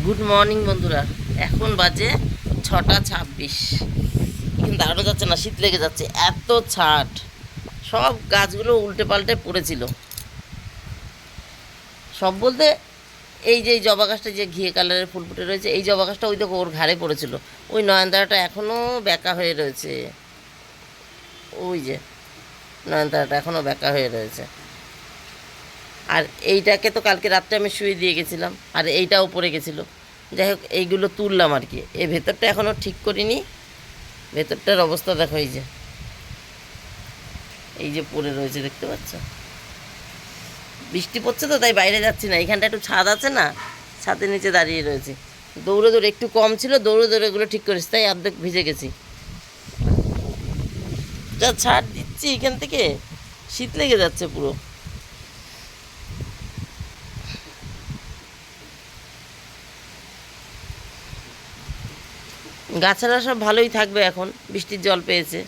Good morning বন্ধুরা। এখন বাজে ছটা ছাব্বিশ। কিন্তু দাঁড়ানো যাচ্ছে না, শীত লেগে যাচ্ছে, এত ছাট। সব গাছগুলো উল্টে পাল্টে পড়েছিল। সব বলতে এই যে জবা গাছটা যে ঘিয়ে কালারের ফুল ফুটে রয়েছে, এই জবা গাছটা ওই দেখো ওর ঘাড়ে পড়েছিল। ওই নয়নতারাটা এখনও বেঁকা হয়ে রয়েছে। ওই যে নয়নতারাটা এখনও বেঁকা হয়ে রয়েছে। আর এইটাকে তো কালকে রাত্রে আমি শুয়ে দিয়ে গেছিলাম, আর এইটাও পড়ে গেছিল। যাই হোক, এইগুলো তুললাম আর কি। এই ভেতরটা এখনও ঠিক করিনি। ভেতরটার অবস্থা দেখো, এই যে। এই যে পড়ে রয়েছে, দেখতে পাচ্ছ? বৃষ্টি পড়ছে তো, তাই বাইরে যাচ্ছি না। এখানটা একটু ছাদ আছে না, ছাদের নিচে দাঁড়িয়ে রয়েছে। দৌড়ে দৌড়ে একটু কম ছিল, দৌড়ে দৌড়ে এগুলো ঠিক করেছি, তাই অর্ধেক ভিজে গেছি। যা ছাড় দিচ্ছি এখান থেকে, শীত লেগে যাচ্ছে পুরো। গাছেরা সব ভালোই থাকবে এখন, বৃষ্টির জল পেয়েছে।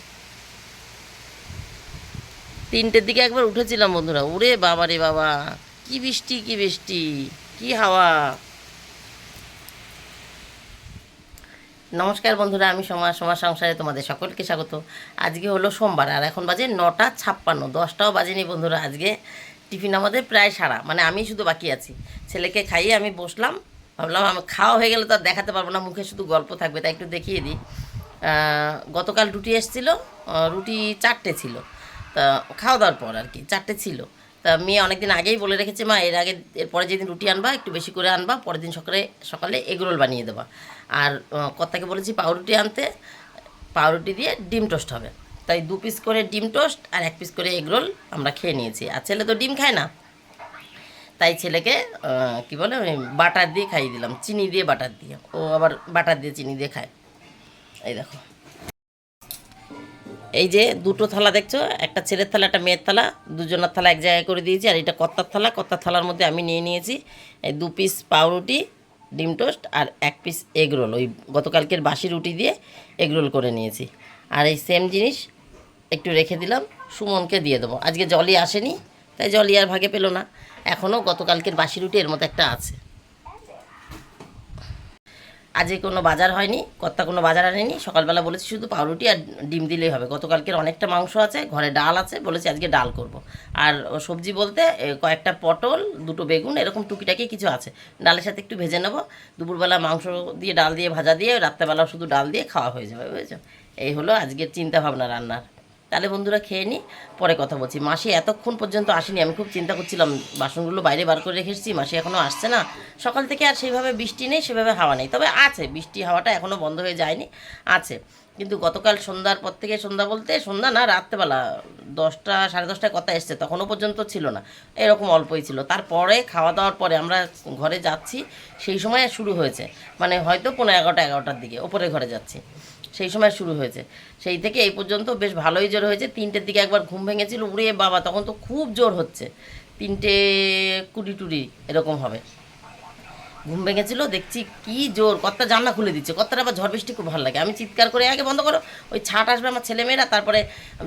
তিনটের দিকে একবার উঠেছিলাম বন্ধুরা, ওরে বাবা রে বাবা, কি বৃষ্টি কি বৃষ্টি, কি হাওয়া। নমস্কার বন্ধুরা, আমি সমাজ সমাজ সংসারে তোমাদের সকলকে স্বাগত। আজকে হলো সোমবার, আর এখন বাজে নটা ছাপ্পান্ন, দশটাও বাজেনি বন্ধুরা আজকে। টিফিন আমাদের প্রায় সারা মানে আমি শুধু বাকি আছি। ছেলেকে খাইয়ে আমি বসলাম ভাবলাম আমি খাওয়া হয়ে গেলে তো আর দেখাতে পারব না, মুখে শুধু গল্প থাকবে। তাই একটু দেখিয়ে দিই। গতকাল রুটি এসেছিল রুটি চারটে ছিল। তা খাওয়া দাওয়ার পর আর কি, চারটে ছিল। তা মেয়ে অনেকদিন আগেই বলে রেখেছে, মা, এর আগে এরপরে যেদিন রুটি আনবা, একটু বেশি করে আনবা, পরের দিন সকালে সকালে এগরোল বানিয়ে দেবা। আর কর্তাকে বলেছি, পাউরুটি আনতে, পাউরুটি দিয়ে ডিম টোস্ট হবে। তাই দু পিস করে ডিম টোস্ট আর এক পিস করে এগরোল আমরা খেয়ে নিয়েছি। আর ছেলে তো ডিম খায় না। তাই ছেলেকে কি বলে বাটার দিয়ে খাইয়ে দিলাম, চিনি দিয়ে বাটার দিয়ে। ও আবার বাটার দিয়ে চিনি দিয়ে খায়। এই দেখো। এই যে দুটো থালা দেখছ, একটা ছেলের থালা, একটা মেয়ের থালা, দুজনের থালা এক জায়গায় করে দিয়েছি, আর এটা কত্তার থালা। কত্তার থালার মধ্যে আমি নিয়ে নিয়েছি, এই দু পিস পাউরুটি, ডিম টোস্ট, আর এক পিস এগ রোল ওই গতকালকের বাসি রুটি দিয়ে এগ রোল করে নিয়েছি। আর এই সেম জিনিস একটু রেখে দিলাম, সুমনকে দিয়ে দেবো। আজকে জলই আসেনি, তাই জলই আর ভাগে পেল না। এখনও গতকালকের বাসি রুটি এর মতো একটা আছে। আজকে কোনো বাজার হয়নি, কর্তা কোনো বাজার আনেনি, সকালবেলা বলেছি শুধু পাউরুটি আর ডিম দিলেই হবে। গতকালকের অনেকটা মাংস আছে, ঘরে ডাল আছে, বলেছি আজকে ডাল করব। আর সবজি বলতে কয়েকটা পটল, দুটো বেগুন, এরকম টুকিটাকি কিছু আছে। ডালের সাথে একটু ভেজে নেব। দুপুরবেলা মাংস দিয়ে, ডাল দিয়ে, ভাজা দিয়ে রাত্রেবেলা শুধু ডাল দিয়ে খাওয়া হয়ে যাবে, বুঝেছ? এই হলো আজকের চিন্তা ভাবনা রান্নার। তাহলে বন্ধুরা খেয়ে নিই পরে কথা বলছি। মাসি এতক্ষণ পর্যন্ত আসেনি, আমি খুব চিন্তা করছিলাম, বাসনগুলো বাইরে বার করে রেখে এসেছি, মাসি এখনও আসছে না। সকাল থেকে আর সেইভাবে বৃষ্টি নেই, সেভাবে হাওয়া নেই। তবে আছে, বৃষ্টি হাওয়াটা এখনও বন্ধ হয়ে যায়নি, আছে। কিন্তু গতকাল সন্ধ্যার পর থেকে সন্ধ্যা বলতে, সন্ধ্যা না, রাত্রেবেলা, দশটা, সাড়ে দশটায় কথা এসছে, তখনও পর্যন্ত ছিল না। এরকম অল্পই ছিল। তারপরে খাওয়া দাওয়ার পরে আমরা ঘরে যাচ্ছি, সেই সময় শুরু হয়েছে। মানে হয়তো পনেরো এগারোটা, এগারোটার দিকে ওপরে ঘরে যাচ্ছি। সেই সময় শুরু হয়েছে। সেই থেকে এই পর্যন্ত বেশ ভালোই জোর হয়েছে। তিনটের দিকে একবার ঘুম ভেঙেছিল। উড়ে বাবা, তখন তো খুব জোর হচ্ছে। তিনটে কুড়ি টুড়ি এরকম হবে। ঘুম ভেঙেছিল, দেখছি কি জোর। কত্তা জানলা খুলে দিচ্ছে। কত্তার আবার ঝড় বৃষ্টি খুব ভালো লাগে। আমি চিৎকার করে আগে বন্ধ করো, ওই ছাট আসবে আমার ছেলেমেয়েরা, তারপরে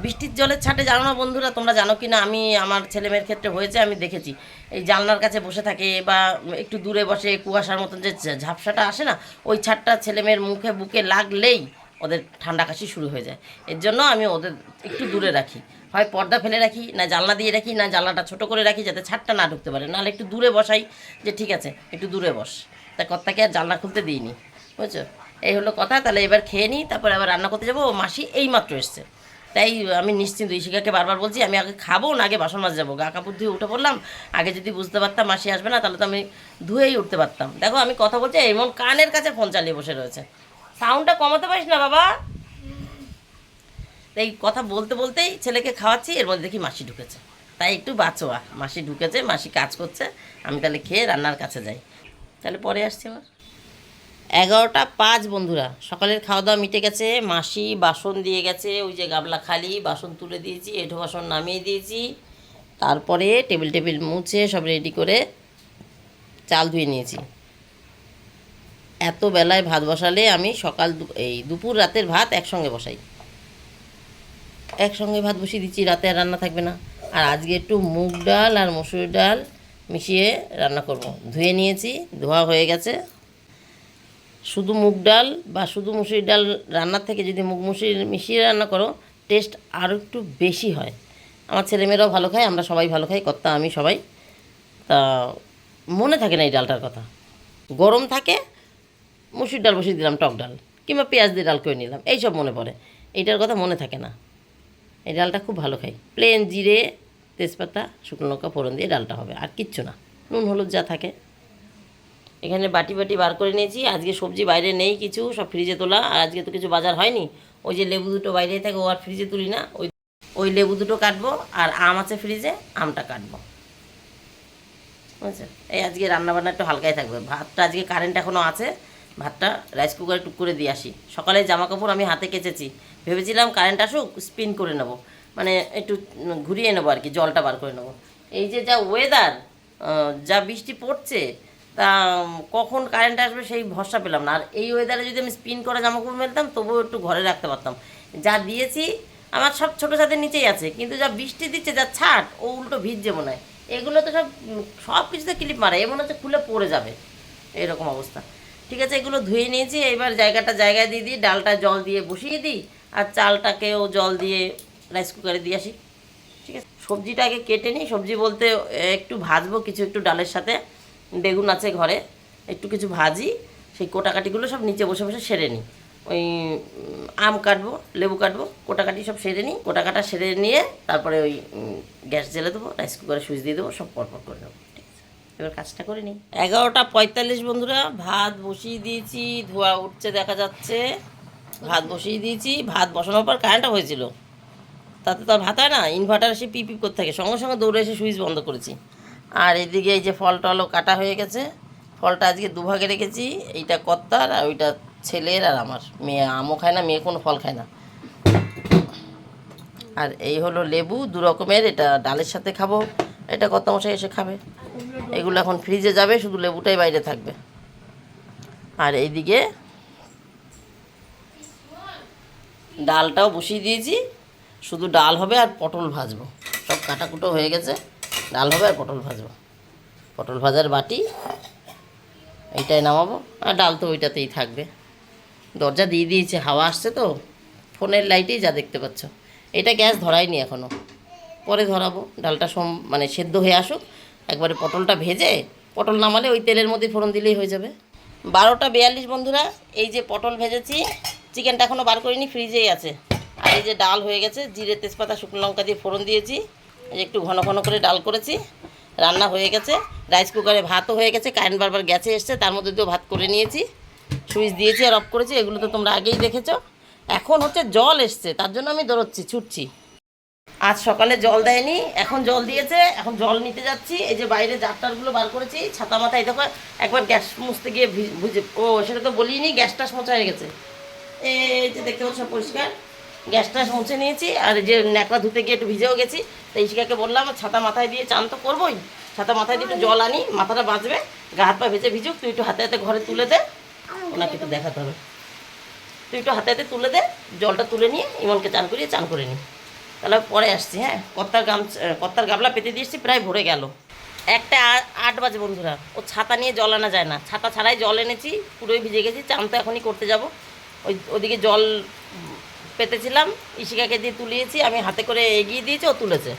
বৃষ্টির জলের ছাটে জানো না বন্ধুরা, তোমরা জানো কি না আমি আমার ছেলেমেয়ের ক্ষেত্রে হয়েছে, আমি দেখেছি। এই জানলার কাছে বসে থাকে বা একটু দূরে বসে কুয়াশার মতন যে ঝাপসাটা আসে না, ওই ছাটটা ছেলেমেয়ের মুখে বুকে লাগলেই ওদের ঠান্ডা কাশি শুরু হয়ে যায়। এর জন্য আমি ওদের একটু দূরে রাখি। হয় পর্দা ফেলে রাখি, না জানলা দিয়ে রাখি, না জানলাটা ছোট করে রাখি যাতে ছাদটা না ঢুকতে পারে। নাহলে একটু দূরে বসাই যে ঠিক আছে, একটু দূরে বস। তা কর্তাকে আর জানলা খুলতে দিইনি, বুঝছ? এই হলো কথা, তাহলে এবার খেয়ে নিই, তারপর আবার রান্না করতে যাব। ও মাসি এইমাত্র এসছে। তাই আমি নিশ্চিন্ত, ঈশিকাকে বারবার বলছি, আমি আগে খাব, না আগে বাসন মাছ যাব। গা কাপড় ধুয়ে উঠে পড়লাম, আগে যদি বুঝতে পারতাম মাসি আসবে না, তাহলে তো আমি ধুয়েই উঠতে পারতাম। দেখো, আমি কথা বলছি, এমন কানের কাছে ফোন চালিয়ে বসে রয়েছে। সাউন্ডটা কমাতে পারিস না, বাবা। এই কথা বলতে বলতেই ছেলেকে খাওয়াচ্ছি, এর মধ্যে দেখি মাসি ঢুকেছে। তাই একটু বাঁচোয়া মাসি ঢুকেছে, মাসি কাজ করছে, আমি তাহলে খেয়ে রান্নার কাছে যাই। তাহলে পরে আসছি আমার এগারোটা পাঁচ, বন্ধুরা। সকালের খাওয়া দাওয়া মিটে গেছে, মাসি বাসন দিয়ে গেছে, ওই যে গাবলা খালি, বাসন তুলে দিয়েছি, এঁঠো বাসন নামিয়ে দিয়েছি। তারপরে টেবিল টেবিল মুছে সব রেডি করে চাল ধুয়ে নিয়েছি। এত বেলায় ভাত বসালে আমি সকাল এই দুপুর রাতের ভাত একসঙ্গে বসাই। একসঙ্গে ভাত বসিয়ে দিচ্ছি, রাতে আর রান্না থাকবে না। আর আজকে একটু মুগ ডাল আর মসুর ডাল মিশিয়ে রান্না করব। ধুয়ে নিয়েছি, ধোয়া হয়ে গেছে। শুধু মুগ ডাল বা শুধু মুসুরির ডাল রান্নার থেকে যদি মুগ মুসুরি মিশিয়ে রান্না করো টেস্ট আরও একটু বেশি হয়। আমার ছেলেমেয়েরাও ভালো খায়, আমরা সবাই ভালো খাই, কর্তা, আমি সবাই। তা মনে থাকে না এই ডালটার কথা। গরম থাকে মুসুর ডাল বসিয়ে দিলাম, টক ডাল কিংবা পেঁয়াজ দিয়ে ডাল করে নিলাম, এইসব মনে পড়ে। এইটার কথা মনে থাকে না। এই ডালটা খুব ভালো খাই। প্লেন জিরে, তেজপাতা, শুকনো লঙ্কা, ফোড়ন দিয়ে ডালটা হবে, আর কিচ্ছু না। নুন, হলুদ যা থাকে। এখানে বাটি বাটি বার করে নিয়েছি। আজকে সবজি বাইরে নেই কিছু, সব ফ্রিজে তোলা। আর আজকে তো কিছু বাজার হয়নি। ওই যে লেবু দুটো বাইরে থাকে, ও আর ফ্রিজে তুলি না। ওই ওই লেবু দুটো কাটবো, আর আম আছে ফ্রিজে আমটা কাটবো। বুঝেছ এই আজকে রান্নাবান্না একটু হালকাই থাকবে। ভাতটা আজকে কারেন্ট এখনও আছে। ভাতটা রাইস কুকারে টুক করে দিয়ে আসি। সকালে জামা কাপড় আমি হাতে কেচেছি। ভেবেছিলাম কারেন্ট আসুক স্পিন করে নেব। মানে একটু ঘুরিয়ে নেব আর কি, জলটা বার করে নেব। এই যে যা ওয়েদার যা বৃষ্টি পড়ছে, তা কখন কারেন্ট আসবে সেই ভরসা পেলাম না। আর এই ওয়েদারে যদি আমি স্পিন করা জামা কাপড় মেলতাম, তবুও একটু ঘরে রাখতে পারতাম। যা দিয়েছি, আমার সব ছোটো ছাদের নিচেই আছে। কিন্তু যা বৃষ্টি দিচ্ছে, যা ছাট, ও উল্টো ভিজছে মনে হয়। এগুলো তো সব সব কিছুতে ক্লিপ মারে। এ মনে হচ্ছে খুলে পড়ে যাবে। এরকম অবস্থা। ঠিক আছে, এগুলো ধুয়ে নিয়েছি, এবার জায়গাটা জায়গায় দিয়ে দিই, ডালটা জল দিয়ে বসিয়ে দিই, আর চালটাকেও জল দিয়ে রাইস কুকারে দিয়ে আসি। ঠিক আছে, সবজিটা আগে কেটে নিই, সবজি বলতে একটু ভাজবো, কিছু একটু ডালের সাথে, বেগুন আছে ঘরে, একটু কিছু ভাজি, সেই কোটাকাটিগুলো সব নিচে বসে বসে সেরে নিই। ওই আম কাটবো, লেবু কাটবো, কোটাকাটি সব সেরে নিই, কোটাকাটা সেরে নিয়ে তারপরে ওই গ্যাস জ্বেলে দেবো রাইস কুকারে সুইচ দিয়ে দেবো, সব পরপর করে নেব। এবার কাজটা করে নিই। এগারোটা পঁয়তাল্লিশ বন্ধুরা, ভাত বসিয়ে দিয়েছি, ধোয়া উঠছে, দেখা যাচ্ছে। ভাত বসিয়ে দিয়েছি, ভাত বসানোর পর কারেন্টটা হয়েছিল। তাতে তো ভাত হয় না ইনভার্টার এসে পিপ করতে থাকে। সঙ্গে সঙ্গে দৌড়ে এসে সুইচ বন্ধ করেছি। আর এদিকে এই যে ফল টলও কাটা হয়ে গেছে। ফলটা আজকে দুভাগে রেখেছি, এইটা কর্তার আর ওইটা ছেলের আর আমার। মেয়ে আমও খায় না, মেয়ে কোনো ফল খায় না। আর এই হলো লেবু, দু রকমের, এটা ডালের সাথে খাব। এটা কত মশাই এসে খাবে। এগুলো এখন ফ্রিজে যাবে, শুধু লেবুটাই বাইরে থাকবে। আর এইদিকে ডালটাও বসিয়ে দিয়েছি। শুধু ডাল হবে আর পটল ভাজবো। সব কাটাকুটো হয়ে গেছে। ডাল হবে আর পটল ভাজবো। পটল ভাজার বাটি, এইটাই নামাবো। আর ডাল তো ওইটাতেই থাকবে। দরজা দিয়ে দিয়েছে, হাওয়া আসছে তো। ফোনের লাইটেই যা দেখতে পাচ্ছ। এটা গ্যাস ধরাইনি এখনও পরে ধরাবো। ডালটা সম মানে সেদ্ধ হয়ে আসুক। একবারে পটলটা ভেজে, পটল নামালে ওই তেলের মধ্যে ফোড়ন দিলেই হয়ে যাবে। বারোটা বিয়াল্লিশ বন্ধুরা, এই যে পটল ভেজেছি, চিকেনটা এখনও বার করিনি, ফ্রিজেই আছে। আর এই যে ডাল হয়ে গেছে, জিরে, তেজপাতা, শুকনো লঙ্কা দিয়ে ফোড়ন দিয়েছি। একটু ঘন ঘন করে ডাল করেছি, রান্না হয়ে গেছে। রাইস কুকারে ভাতও হয়ে গেছে, কারেন্ট বারবার গ্যাসে এসছে, তার মধ্যে দিয়েও ভাত করে নিয়েছি। সুইচ দিয়েছি আর অফ করেছি, এগুলো তো তোমরা আগেই দেখেছ। এখন হচ্ছে জল এসছে, তার জন্য আমি দৌড়চ্ছি, ছুটছি। আজ সকালে জল দেয়নি, এখন জল দিয়েছে, এখন জল নিতে যাচ্ছি। এই যে বাইরে জারটারগুলো বার করেছি, ছাতা মাথায়, দেখো, একবার গ্যাস মুছতে গিয়ে ভি- বুঝে ও, সেটা তো বলিনি, গ্যাসটা মোছা হয়ে গেছে। এই যে দেখতে পাচ্ছ, পরিষ্কার। গ্যাসটা মুছে নিয়েছি, আর যে ন্যাকড়া ধুতে গিয়ে একটু ভিজেও গেছি। তো ইশিকাকে বললাম, ছাতা মাথায় দিয়ে চান তো করবোই। ছাতা মাথায় দিয়ে একটু জল আনি, মাথাটা বাঁচবে গা হাত পা ভেজে ভিজুক, তুই একটু হাতে হাতে ঘরে তুলে দে, ওনাকে একটু দেখাতে হবে। তুই একটু হাতে হাতে তুলে দে, জলটা তুলে নিয়ে ইমনকে চান করিয়ে চান করে নিই তাহলে পরে আসছি হ্যাঁ? কত্তার গাম কত্তার গাবলা পেতে দিয়েছি, প্রায় ভরে গেল। একটা আট বাজে, বন্ধুরা। ও ছাতা নিয়ে জল আনা যায় না। ছাতা ছাড়াই জল এনেছি, পুরোই ভিজে গেছি, চান তো এখনই করতে যাব। ওই, ওদিকে জল পেতেছিলাম ইশিকাকে দিয়ে তুলিয়েছি, আমি হাতে করে এগিয়ে দিয়েছি, ও তুলেছে।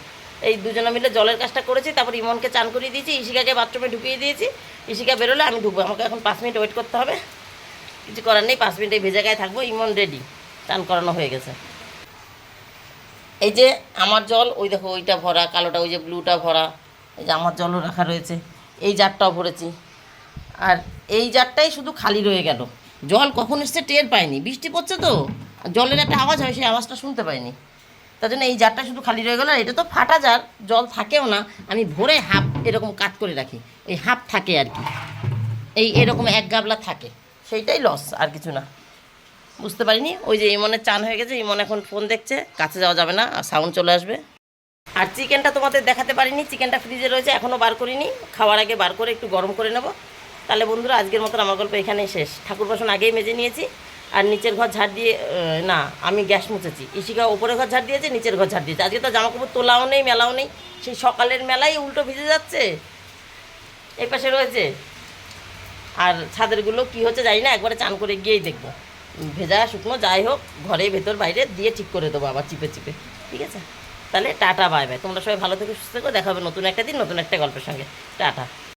এই দুজনে মিলে জলের কাজটা করেছি, তারপর ইমনকে চান করিয়ে দিয়েছি ইশিকাকে বাথরুমে ঢুকিয়ে দিয়েছি। ইশিকা বেরোলে আমি ঢুকবো, আমাকে এখন পাঁচ মিনিট ওয়েট করতে হবে। কিছু করার নেই, পাঁচ মিনিটে ভেজে গায়ে থাকব, ইমন রেডি চান করানো হয়ে গেছে। এই যে আমার জল, ওই দেখো ওইটা ভরা, কালোটা, ওই যে ব্লুটা ভরা, এই যে আমার জলও রাখা রয়েছে, এই জারটাও ভরেছি। আর এই জারটাই শুধু খালি রয়ে গেল। জল কখন এসছে টের পায়নি বৃষ্টি পড়ছে তো জলের একটা আওয়াজ হয়, সেই আওয়াজটা শুনতে পাইনি। তার জন্য এই জারটা শুধু খালি রয়ে গেল, আর এটা তো ফাটা জার, জল থাকেও না, আমি ভরে হাফ এরকম কাট করে রাখি, এই হাফ থাকে আর কি। এই এরকম এক গাবলা থাকে, সেইটাই লস আর কিছু না। বুঝতে পারিনি। ওই যে ইমনের চান হয়ে গেছে, ইমন এখন ফোন দেখছে, কাছে যাওয়া যাবে না, আর সাউন্ড চলে আসবে। আর চিকেনটা তোমাদের দেখাতে পারিনি চিকেনটা ফ্রিজে রয়েছে এখনও বার করিনি। খাওয়ার আগে বার করে একটু গরম করে নেব। তাহলে বন্ধুরা, আজকের মতন আমার গল্প এখানেই শেষ। ঠাকুর বাসন আগেই মেজে নিয়েছি, আর নিচের ঘর ঝাড় দিয়ে না, আমি গ্যাস মুছেছি। ইশিকা ওপরের ঘর ঝাড় দিয়েছে, নিচের ঘর ঝাড় দিয়েছে। আজকে তো জামা কাপড় তোলাও নেই, মেলাও নেই। সেই সকালের মেলাই উল্টো ভিজে যাচ্ছে। এই পাশে রয়েছে। আর ছাদেরগুলো কি হচ্ছে জানি না, একবারে চান করে গিয়েই দেখব। ভেজা শুকনো, যাই হোক, ঘরে ভেতর, বাইরে দিয়ে ঠিক করে দেবো আবার চিপে চিপে। ঠিক আছে? তাহলে টাটা, বাই বাই। তোমরা সবাই ভালো থেকে, সুস্থ থেকো দেখাবে নতুন একটা দিন, নতুন একটা গল্পের সঙ্গে। টাটা।